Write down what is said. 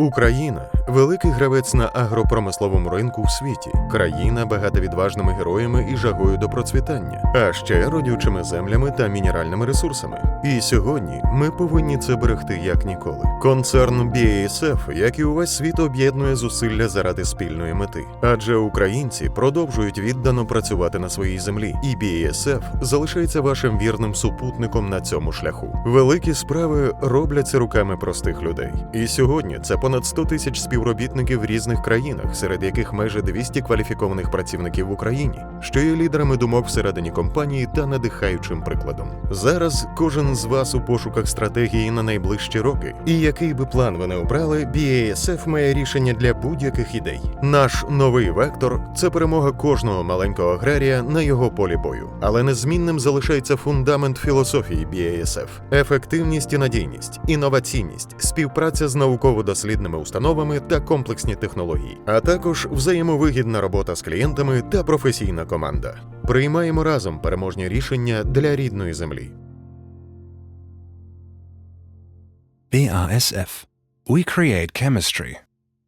Україна великий гравець на агропромисловому ринку в світі, країна багата відважними героями і жагою до процвітання, а ще родючими землями та мінеральними ресурсами. І сьогодні ми повинні це берегти як ніколи. Концерн BASF, як і увесь світ, об'єднує зусилля заради спільної мети, адже українці продовжують віддано працювати на своїй землі, і BASF залишається вашим вірним супутником на цьому шляху. Великі справи робляться руками простих людей. І сьогодні це понад 100 тисяч співробітників в різних країнах, серед яких майже 200 кваліфікованих працівників в Україні, що є лідерами думок всередині компанії та надихаючим прикладом. Зараз кожен з вас у пошуках стратегії на найближчі роки. І який би план ви не обрали, BASF має рішення для будь-яких ідей. Наш новий вектор це перемога кожного маленького аграрія на його полі бою. Але незмінним залишається фундамент філософії BASF – ефективність і надійність, інноваційність, співпраця з науково-дослідними установами та комплексні технології, а також взаємовигідна робота з клієнтами та професійна команда. Приймаємо разом переможні рішення для рідної землі. BRSF. We create chemistry.